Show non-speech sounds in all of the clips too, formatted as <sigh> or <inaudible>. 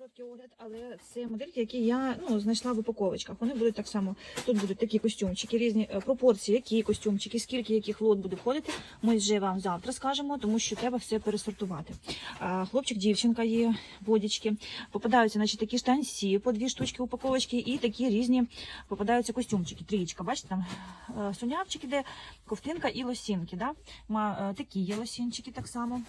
короткий огляд, але це модельки, які я ну, знайшла в упаковочках. Вони будуть так само. Тут будуть такі костюмчики, різні е, пропорції, які костюмчики, скільки яких лот буде входити. Ми вже вам завтра скажемо, тому що треба все пересортувати. Хлопчик, дівчинка є, бодічки. Попадаються значить, такі штанці по дві штучки упаковочки, і такі різні попадаються костюмчики. Трієчка, бачите, там е, сунявчик іде, ковтинка і лосінки. Да? Е, такі є лосінчики так само.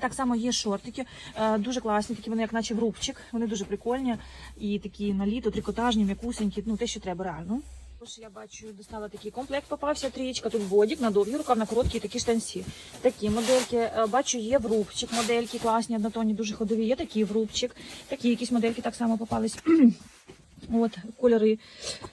Так само є шортики, е, дуже класні, такі вони як наче в рубчик, вони дуже прикольні і такі на літо, трикотажні, м'якусенькі, ну те, що треба реально. Тож я бачу, достала такий комплект, попався трієчка, тут бодік на довгий рукав, на короткі такі штанці. Такі модельки, е, бачу, є в рубчик модельки, класні, однотонні, дуже ходові, є такі в рубчик, такі якісь модельки так само попались. <clears throat> От, кольори.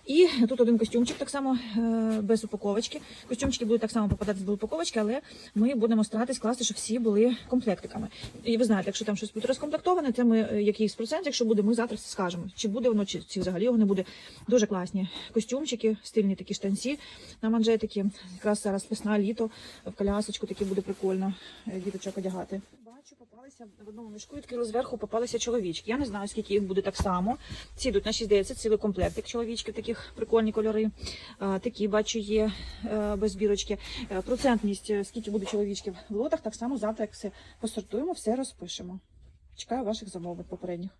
І тут один костюмчик так само е, без упаковочки. Костюмчики будуть так само попадати без упаковочки, але ми будемо старатись класти, щоб всі були комплектиками. І ви знаєте, якщо там щось буде розкомплектоване, то ми е, якийсь процент, якщо буде, ми завтра скажемо, чи буде воно, чи, чи взагалі не буде. Дуже класні костюмчики, стильні такі штанці на манжетики. Якраз зараз весна, літо, в колясочку такі буде прикольно е, діточок одягати. Бачу, попалися в одному мішку, відкрили зверху, попалися чоловічки. Я не знаю, скільки їх буде так само. Ці йдуть на 60, цілий комплект, як чоловічків, таких прикольні кольори. А, такі бачу є е, без бірочки. Е, Процентність, е, скільки буде чоловічків в лотах, так само завтра, як все посортуємо, все розпишемо. Чекаю ваших замовлень попередніх.